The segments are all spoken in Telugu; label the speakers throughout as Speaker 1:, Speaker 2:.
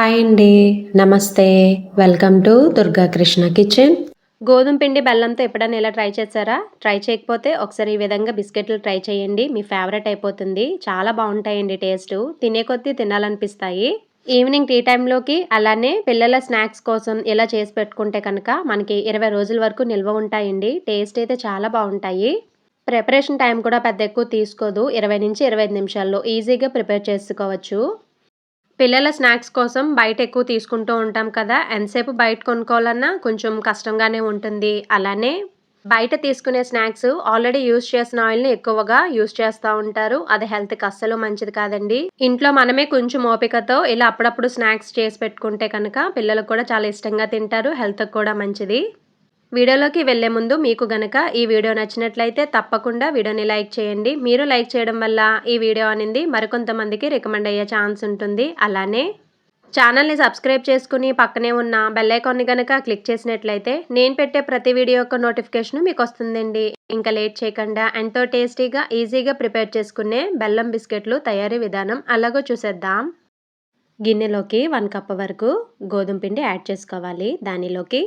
Speaker 1: హాయ్ అండి. నమస్తే. Welcome to Durga Krishna kitchen. గోధుమ పిండి బెల్లంతో ఎప్పుడైనా ఇలా ట్రై చేశారా? ట్రై చేయకపోతే ఒకసారి ఈ విధంగా బిస్కెట్లు ట్రై చేయండి. మీ ఫేవరెట్ అయిపోతుంది. చాలా బాగుంటాయండి టేస్ట్. తినే కొద్దీ తినాలనిపిస్తాయి. ఈవినింగ్ టీ టైంలోకి అలానే పిల్లల స్నాక్స్ కోసం ఇలా చేసి పెట్టుకుంటే కనుక మనకి ఇరవై రోజుల వరకు నిల్వ ఉంటాయండి. టేస్ట్ అయితే చాలా బాగుంటాయి. ప్రిపరేషన్ టైం కూడా పెద్ద ఎక్కువ తీసుకోదు. ఇరవై నుంచి ఇరవై నిమిషాల్లో ఈజీగా ప్రిపేర్ చేసుకోవచ్చు. పిల్లల స్నాక్స్ కోసం బయట ఎక్కువ తీసుకుంటూ ఉంటాం కదా. ఎంతసేపు బయట కొనుక్కోవాలన్నా కొంచెం కష్టంగానే ఉంటుంది. అలానే బయట తీసుకునే స్నాక్స్ ఆల్రెడీ యూస్ చేసిన ఆయిల్ని ఎక్కువగా యూస్ చేస్తూ ఉంటారు. అది హెల్త్కి అస్సలు మంచిది కాదండి. ఇంట్లో మనమే కొంచెం ఓపికతో ఇలా అప్పుడప్పుడు స్నాక్స్ చేసి పెట్టుకుంటే కనుక పిల్లలకు కూడా చాలా ఇష్టంగా తింటారు. హెల్త్కి కూడా మంచిది. వీడియోలోకి వెళ్ళే ముందు మీకు గనక ఈ వీడియో నచ్చినట్లయితే తప్పకుండా వీడియోని లైక్ చేయండి. మీరు లైక్ చేయడం వల్ల ఈ వీడియో అనేది మరికొంతమందికి రికమెండ్ అయ్యే ఛాన్స్ ఉంటుంది. అలానే ఛానల్ని సబ్స్క్రైబ్ చేసుకుని పక్కనే ఉన్న బెల్ ఐకాన్ని కనుక క్లిక్ చేసినట్లయితే నేను పెట్టే ప్రతి వీడియో యొక్క నోటిఫికేషన్ మీకు వస్తుందండి. ఇంకా లేట్ చేయకుండా ఎంతో టేస్టీగా ఈజీగా ప్రిపేర్ చేసుకునే బెల్లం బిస్కెట్లు తయారీ విధానం అలాగో చూసేద్దాం. గిన్నెలోకి వన్ కప్ వరకు గోధుమ పిండి యాడ్ చేసుకోవాలి. దానిలోకి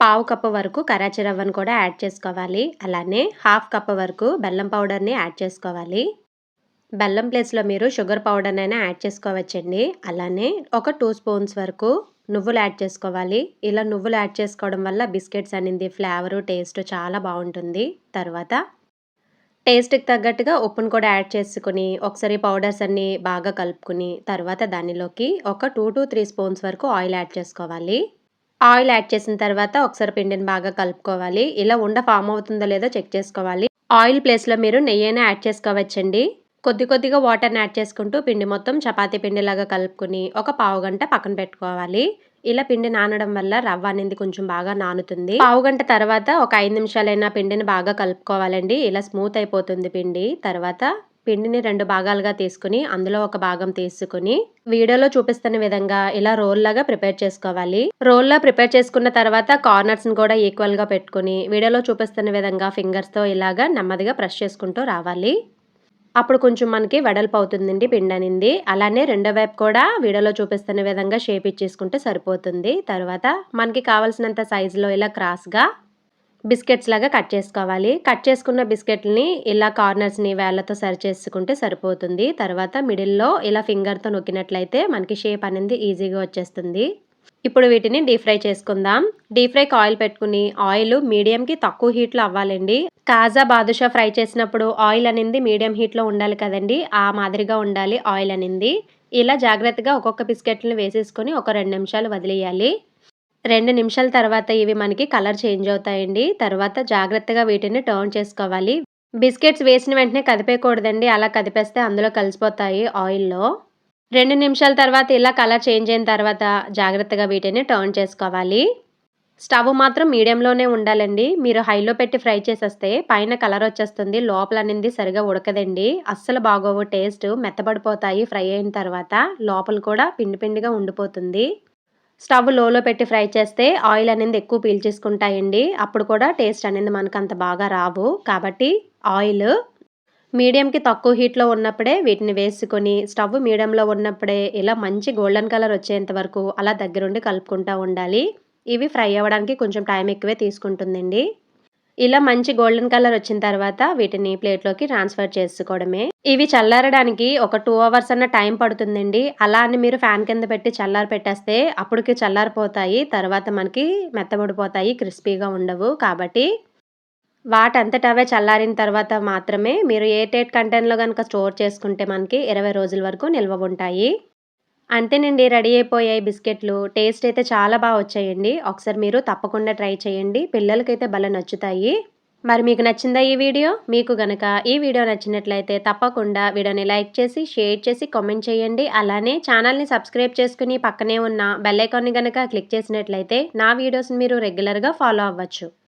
Speaker 1: పావు కప్పు వరకు కరాచి రవ్వను కూడా యాడ్ చేసుకోవాలి. అలానే హాఫ్ కప్ వరకు బెల్లం పౌడర్ని యాడ్ చేసుకోవాలి. బెల్లం ప్లేస్లో మీరు షుగర్ పౌడర్ అయినా యాడ్ చేసుకోవచ్చండి. అలానే ఒక టూ స్పూన్స్ వరకు నువ్వులు యాడ్ చేసుకోవాలి. ఇలా నువ్వులు యాడ్ చేసుకోవడం వల్ల బిస్కెట్స్ అనేది ఫ్లేవరు టేస్ట్ చాలా బాగుంటుంది. తర్వాత టేస్ట్కి తగ్గట్టుగా ఉప్పును కూడా యాడ్ చేసుకుని ఒకసారి పౌడర్స్ అన్నీ బాగా కలుపుకుని తర్వాత దానిలోకి ఒక టూ టు త్రీ స్పూన్స్ వరకు ఆయిల్ యాడ్ చేసుకోవాలి. ఆయిల్ యాడ్ చేసిన తర్వాత ఒకసారి పిండిని బాగా కలుపుకోవాలి. ఇలా ఉండ ఫామ్ అవుతుందో లేదో చెక్ చేసుకోవాలి. ఆయిల్ ప్లేస్లో మీరు నెయ్యి యాడ్ చేసుకోవచ్చండి. కొద్ది కొద్దిగా వాటర్ని యాడ్ చేసుకుంటూ పిండి మొత్తం చపాతీ పిండిలాగా కలుపుకుని ఒక పావు గంట పక్కన పెట్టుకోవాలి. ఇలా పిండి నానడం వల్ల రవ్వ అనేది కొంచెం బాగా నానుతుంది. పావు గంట తర్వాత ఒక ఐదు నిమిషాలైనా పిండిని బాగా కలుపుకోవాలండి. ఇలా స్మూత్ అయిపోతుంది పిండి. తర్వాత పిండిని రెండు భాగాలుగా తీసుకుని అందులో ఒక భాగం తీసుకుని వీడియోలో చూపిస్తున్న విధంగా ఇలా రోల్ లాగా ప్రిపేర్ చేసుకోవాలి. రోల్లా ప్రిపేర్ చేసుకున్న తర్వాత కార్నర్స్ని కూడా ఈక్వల్గా పెట్టుకుని వీడియోలో చూపిస్తున్న విధంగా ఫింగర్స్తో ఇలాగా నెమ్మదిగా ప్రెస్ చేసుకుంటూ రావాలి. అప్పుడు కొంచెం మనకి వెడల్పు అవుతుందండి పిండి అనింది. అలానే రెండో వైపు కూడా వీడియోలో చూపిస్తున్న విధంగా షేప్ ఇచ్చేసుకుంటే సరిపోతుంది. తర్వాత మనకి కావాల్సినంత సైజులో ఇలా క్రాస్గా బిస్కెట్స్ లాగా కట్ చేసుకోవాలి. కట్ చేసుకున్న బిస్కెట్ని ఇలా కార్నర్స్ని వేళ్ళతో సరి చేసుకుంటే సరిపోతుంది. తర్వాత మిడిల్లో ఇలా ఫింగర్తో నొక్కినట్లయితే మనకి షేప్ అనేది ఈజీగా వచ్చేస్తుంది. ఇప్పుడు వీటిని డీప్ ఫ్రై చేసుకుందాం. డీప్ ఫ్రైకి ఆయిల్ పెట్టుకుని ఆయిల్ మీడియంకి తక్కువ హీట్లో అవ్వాలండి. కాజా బాదుషా ఫ్రై చేసినప్పుడు ఆయిల్ అనేది మీడియం హీట్లో ఉండాలి కదండి. ఆ మాదిరిగా ఉండాలి ఆయిల్ అనేది. ఇలా జాగ్రత్తగా ఒక్కొక్క బిస్కెట్లను వేసేసుకొని ఒక రెండు నిమిషాలు వదిలేయాలి. రెండు నిమిషాల తర్వాత ఇవి మనకి కలర్ చేంజ్ అవుతాయండి. తర్వాత జాగ్రత్తగా వీటిని టర్న్ చేసుకోవాలి. బిస్కెట్స్ వేసిన వెంటనే కదిపేయకూడదండి. అలా కదిపేస్తే అందులో కలిసిపోతాయి ఆయిల్లో. రెండు నిమిషాల తర్వాత ఇలా కలర్ చేంజ్ అయిన తర్వాత జాగ్రత్తగా వీటిని టర్న్ చేసుకోవాలి. స్టవ్ మాత్రం మీడియంలోనే ఉండాలండి. మీరు హైలో పెట్టి ఫ్రై చేసేస్తే పైన కలర్ వచ్చేస్తుంది. లోపల అనేది సరిగా ఉడకదండి. అస్సలు బాగోవు. టేస్ట్ మెత్తబడిపోతాయి. ఫ్రై అయిన తర్వాత లోపల కూడా పిండి పిండిగా ఉండిపోతుంది. స్టవ్ లోలో పెట్టి ఫ్రై చేస్తే ఆయిల్ అనేది ఎక్కువ పీల్చేసుకుంటాయండి. అప్పుడు కూడా టేస్ట్ అనేది మనకు అంత బాగా రావు. కాబట్టి ఆయిల్ మీడియంకి తక్కువ హీట్లో ఉన్నప్పుడే వీటిని వేసుకొని స్టవ్ మీడియంలో ఉన్నప్పుడే ఇలా మంచి గోల్డెన్ కలర్ వచ్చేంత వరకు అలా దగ్గరుండి కలుపుకుంటూ ఉండాలి. ఇవి ఫ్రై అవ్వడానికి కొంచెం టైం ఎక్కువే తీసుకుంటుందండి. ఇలా మంచి గోల్డెన్ కలర్ వచ్చిన తర్వాత వీటిని ప్లేట్లోకి ట్రాన్స్ఫర్ చేసుకోవడమే. ఇవి చల్లారడానికి ఒక టూ అవర్స్ అన్న టైం పడుతుందండి. అలా అని మీరు ఫ్యాన్ కింద పెట్టి చల్లారి పెట్టేస్తే అప్పటికి చల్లారిపోతాయి తర్వాత మనకి మెత్తబడిపోతాయి క్రిస్పీగా ఉండవు. కాబట్టి వాటంతట అవే చల్లారిన తర్వాత మాత్రమే మీరు ఏ టైట్ కంటైనర్లో కనుక స్టోర్ చేసుకుంటే మనకి ఇరవై రోజుల వరకు నిల్వ ఉంటాయి. అంతేనండి రెడీ అయిపోయాయి బిస్కెట్లు. టేస్ట్ అయితే చాలా బాగా వచ్చాయండి. ఒకసారి మీరు తప్పకుండా ట్రై చేయండి. పిల్లలకైతే భలే నచ్చుతాయి. మరి మీకు నచ్చిందా ఈ వీడియో? మీకు గనక ఈ వీడియో నచ్చినట్లయితే తప్పకుండా వీడియోని లైక్ చేసి షేర్ చేసి కామెంట్ చేయండి. అలానే ఛానల్ని సబ్స్క్రైబ్ చేసుకుని పక్కనే ఉన్న బెల్ ఐకాన్ని గనక క్లిక్ చేసినట్లయితే నా వీడియోస్ని మీరు రెగ్యులర్గా ఫాలో అవ్వచ్చు.